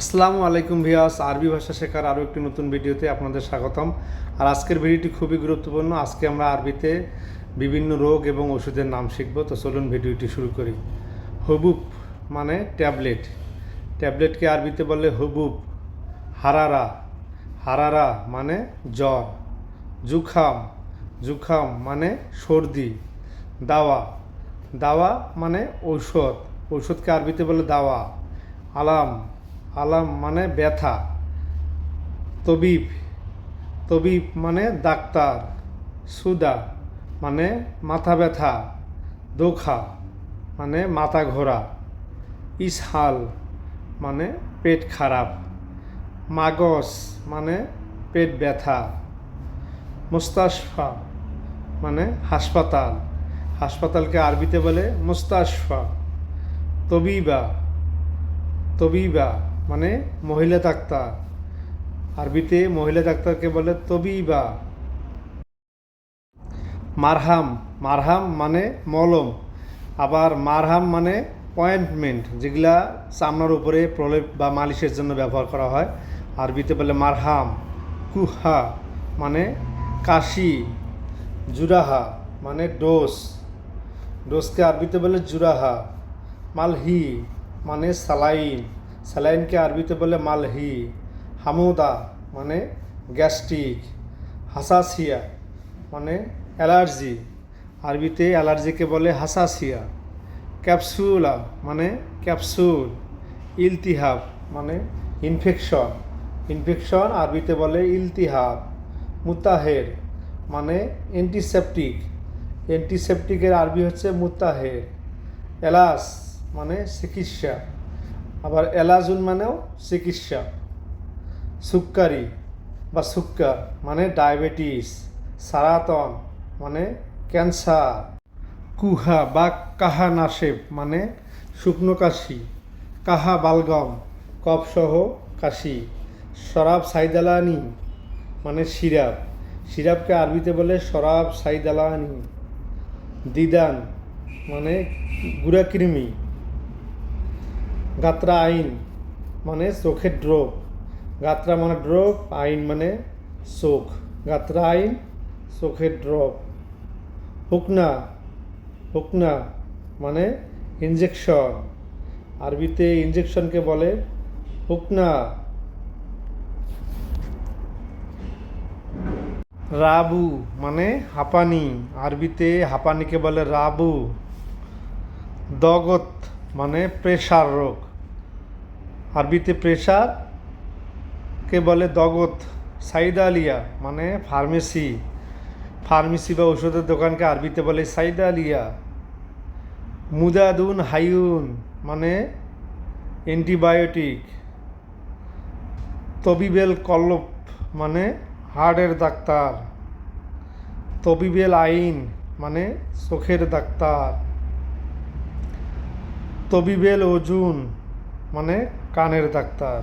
আসসালামু আলাইকুম ভিয়াস আরবি ভাষা শেখার আরও একটি নতুন ভিডিওতে আপনাদের স্বাগতম। আর আজকের ভিডিওটি খুবই গুরুত্বপূর্ণ। আজকে আমরা আরবিতে বিভিন্ন রোগ এবং ওষুধের নাম শিখব। তো চলুন ভিডিওটি শুরু করি। হবুব মানে ট্যাবলেট। ট্যাবলেটকে আরবিতে বলে হবুব, হারারা। হারারা মানে জ্বর। জুখাম জুখাম মানে সর্দি। দাওয়া দাওয়া মানে ঔষধ। ঔষধকে আরবিতে বলে দাওয়া। আলাম আলাম মানে ব্যথা, তবিব তবিব মানে ডাক্তার, সুদা মানে মাথা ব্যথা, দোখা মানে মাথা ঘোরা, ইসহাল মানে পেট খারাপ, মাগস মানে পেট ব্যথা, মুস্তাশফা মানে হাসপাতাল, হাসপাতালকে আরবিতে বলে মুস্তাশফা, তবিবা তবিবা মানে মহিলা ডাক্তার। আরবিতে মহিলা ডাক্তারকে বলে তবিবা। মারহাম মারহাম মানে মলম। আবার মারহাম মানে পয়েন্টমেন্ট যেগুলা চামড়ার উপরে প্রলেপ বা মালিশের জন্য ব্যবহার করা হয়। আরবিতে বলে মারহাম, কুহা মানে কাশি। জুরাহা মানে ডোস ডোসকে আরবিতে বলে জুরাহা। মালহি মানে সালাইন। স্যালাইনকে আরবিতে বলে মালহি, হামুদা মানে গ্যাস্ট্রিক, হাসাসিয়া মানে অ্যালার্জি, আরবিতে অ্যালার্জিকে বলে হাসাসিয়া। ক্যাপসুলা মানে ক্যাপসুল, ইলতিহাব মানে ইনফেকশন ইনফেকশন আরবিতে বলে ইলতিহাব। মুতাহের মানে অ্যান্টিসেপটিক, অ্যান্টিসেপটিকের আরবি হচ্ছে মুতাহের এলাস মানে চিকিৎসা। আবার এলাজুন মানেও চিকিৎসা। সুক্কারি বা সুক্কা মানে ডায়াবেটিস, সারাতন মানে ক্যান্সার। কুহা বা কাহা নাসেব মানে শুকনো কাশি। কাহা বালগম, কফসহ কাশি। শরাব সাইদালানি মানে সিরাপ। সিরাপকে আরবিতে বলে শরাব সাইদালানি। দিদান মানে গুড়া কৃমি। গাত্রা আইন মানে চোখের ড্রপ গাত্রা মানে ড্রপ আইন মানে চোখ। গাত্রা আইন, চোখের ড্রপ হুকনা হুকনা মানে ইঞ্জেকশন আরবিতে ইঞ্জেকশনকে বলে হুকনা। রাবু মানে হাঁপানি। আরবিতে হাঁপানিকে বলে রাবু। দগত মানে প্রেশার রোগ। আরবিতে প্রেশার কে বলে দগত সাইদালিয়া মানে ফার্মেসি। ফার্মেসি বা ওষুধের দোকানকে আরবিতে বলে সাইদালিয়া মুদাদুন হাইউন মানে অ্যান্টিবায়োটিক। তবিবেল কল্লপ মানে হার্টের ডাক্তার। তবিবেল আইন মানে চোখের ডাক্তার। তবিবেল ওজুন মানে কানের ডাক্তার।